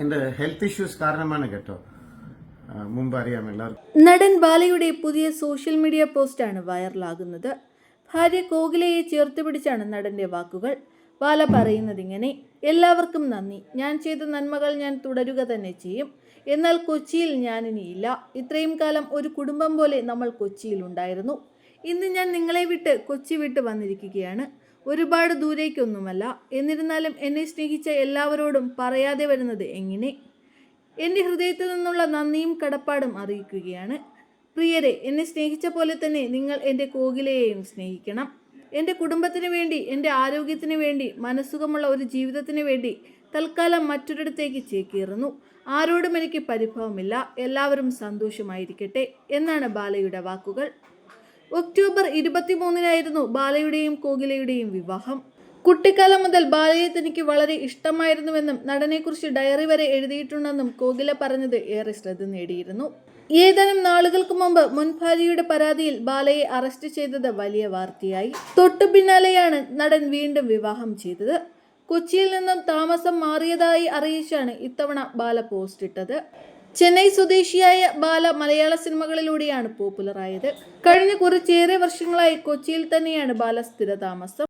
എന്റെ health issues കാരണമാണ് കേട്ടോ. മുമ്പ് അറിയാം എല്ലാവർക്കും. നടൻ ബാലയുടെ പുതിയ സോഷ്യൽ മീഡിയ പോസ്റ്റാണ് വൈറലാകുന്നത് ഭാര്യ കോകിലയെ ചേർത്ത് പിടിച്ചാണ് നടന്റെ വാക്കുകൾ. ബാല പറയുന്നതിങ്ങനെ എല്ലാവർക്കും നന്ദി. ഞാൻ ചെയ്ത നന്മകൾ ഞാൻ തുടരുക തന്നെ ചെയ്യും. എന്നാൽ കൊച്ചിയിൽ ഞാനിനിയില്ല. ഇത്രയും കാലം ഒരു കുടുംബം പോലെ നമ്മൾ കൊച്ചിയിൽ ഉണ്ടായിരുന്നു. ഇന്ന് ഞാൻ നിങ്ങളെ വിട്ട് കൊച്ചി വിട്ട് വന്നിരിക്കുകയാണ്. ഒരുപാട് ദൂരേക്കൊന്നുമല്ല. എന്നിരുന്നാലും എന്നെ സ്നേഹിച്ച എല്ലാവരോടും പറയാതെ വരുന്നത് എങ്ങനെ? എന്റെ ഹൃദയത്തിൽ നിന്നുള്ള നന്ദിയും കടപ്പാടും അറിയിക്കുകയാണ്. പ്രിയരെ എന്നെ സ്നേഹിച്ച പോലെ തന്നെ നിങ്ങൾ എന്റെ കോകിലയെയും സ്നേഹിക്കണം. എന്റെ കുടുംബത്തിന് വേണ്ടി എന്റെ ആരോഗ്യത്തിന് വേണ്ടി മനസ്സുഖമുള്ള ഒരു ജീവിതത്തിന് വേണ്ടി തൽക്കാലം മറ്റൊരിടത്തേക്ക് ചേക്കേറുന്നു. ആരോടും എനിക്ക് പരിഭവമില്ല. എല്ലാവരും സന്തോഷമായിരിക്കട്ടെ എന്നാണ് ബാലയുടെ വാക്കുകൾ. ഒക്ടോബർ ഇരുപത്തിമൂന്നിനായിരുന്നു ബാലയുടെയും കോകിലയുടെയും വിവാഹം. കുട്ടിക്കാലം മുതൽ ബാലയെ തനിക്ക് വളരെ ഇഷ്ടമായിരുന്നുവെന്നും നടനെക്കുറിച്ച് ഡയറി വരെ എഴുതിയിട്ടുണ്ടെന്നും കോകില പറഞ്ഞത് ഏറെ ശ്രദ്ധ നേടിയിരുന്നു. ഏതാനും നാളുകൾക്ക് മുമ്പ് മുൻ ഭാര്യയുടെ പരാതിയിൽ ബാലയെ അറസ്റ്റ് ചെയ്തത് വലിയ വാർത്തയായി. തൊട്ടു പിന്നാലെയാണ് നടൻ വീണ്ടും വിവാഹം ചെയ്തത്. കൊച്ചിയിൽ നിന്നും താമസം മാറിയതായി അറിയിച്ചാണ് ഇത്തവണ ബാല പോസ്റ്റ് ഇട്ടത്. ചെന്നൈ സ്വദേശിയായ ബാല മലയാള സിനിമകളിലൂടെയാണ് പോപ്പുലറായത്. കഴിഞ്ഞ കുറച്ചേറെ വർഷങ്ങളായി കൊച്ചിയിൽ തന്നെയാണ് ബാല സ്ഥിരതാമസം.